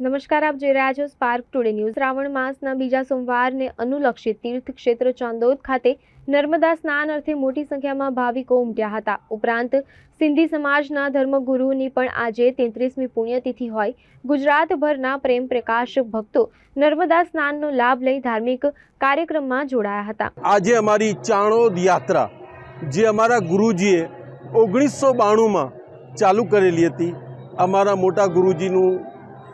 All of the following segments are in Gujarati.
નમસ્કાર, આપ જોઈ રહ્યા છો સ્પાર્ક ટુડે ન્યૂઝ શ્રાવણ માસના બીજા સોમવારને અનુલક્ષી તીર્થ ક્ષેત્ર ચાંદોદ ખાતે નર્મદા સ્નાન અર્થે મોટી સંખ્યામાં ભાવિકો ઉમટ્યા હતા. ઉપરાંત, સિંધી સમાજના ધર્મગુરુની પણ આજે તેત્રીસમી પુણ્યતિથિ હોય. ગુજરાતભરના પ્રેમ પ્રકાશ ભક્તો નર્મદા સ્નાનનો લાભ લઈ ધાર્મિક કાર્યક્રમમાં જોડાયા હતા. આજે અમારી ચાણોદ યાત્રા, જે અમારા ગુરુજીએ ઓગણીસો બાણુંમાં ચાલુ કરેલી હતી, અમારા મોટા ગુરુજીનું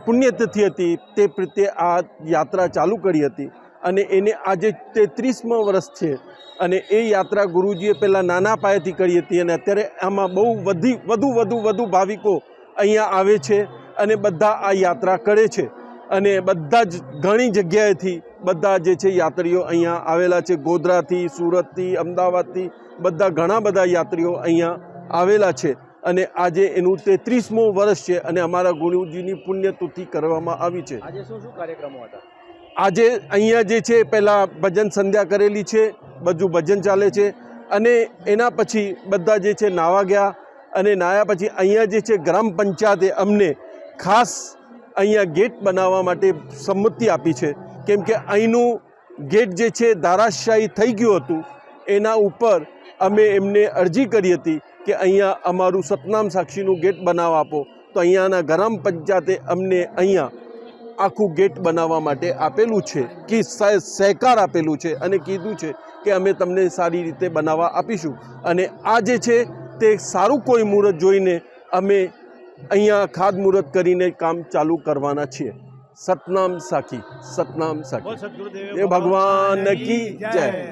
પુણ્યતિથિ હતી, તે પ્રત્યે આ યાત્રા ચાલુ કરી હતી. અને એને આજે તેત્રીસમો વર્ષ છે. અને એ યાત્રા ગુરુજીએ પહેલાં નાના પાયેથી કરી હતી અને અત્યારે આમાં બહુ વધી, વધુ વધુ વધુ ભાવિકો અહીંયા આવે છે અને બધા આ યાત્રા કરે છે. અને બધા જ ઘણી જગ્યાએથી બધા જે છે યાત્રીઓ અહીંયા આવેલા છે. ગોધરાથી, સુરતથી, અમદાવાદથી બધા ઘણા બધા યાત્રીઓ અહીંયા આવેલા છે. અને આજે એનું તેત્રીસમો વર્ષ છે અને અમારા ગુરુજીની પુણ્યતુથિ કરવામાં આવી છે. આજે શું શું કાર્યક્રમો હતા? આજે અહીંયા જે છે પહેલાં ભજન સંધ્યા કરેલી છે બધું ભજન ચાલે છે અને એના પછી બધા જે છે નાવા ગયા અને નાયા પછી અહીંયા જે છે ગ્રામ પંચાયતે અમને ખાસ અહીંયા ગેટ બનાવવા માટે સંમતિ આપી છે. કેમ કે અહીંનું ગેટ જે છે ધારાશાહી થઈ ગયું હતું. એના ઉપર અમે એમને અરજી કરી હતી કે અહીંયા અમારું સતનામ સાક્ષીનું ગેટ બનાવવા આપો. તો અહીંયાના ગ્રામ પંચાયતે અમને અહીંયા આખું ગેટ બનાવવા માટે આપેલું છે કે સહ- સહકાર આપેલું છે અને કીધું છે કે અમે તમને સારી રીતે બનાવવા આપીશું. અને આ જે છે તે સારું કોઈ મુહૂર્ત જોઈને અમે અહીંયા ખાદ મુહૂર્ત કરીને કામ ચાલુ કરવાના છીએ. સતનામ સાખી સતનામ સાખી. એ ભગવાન કી જય.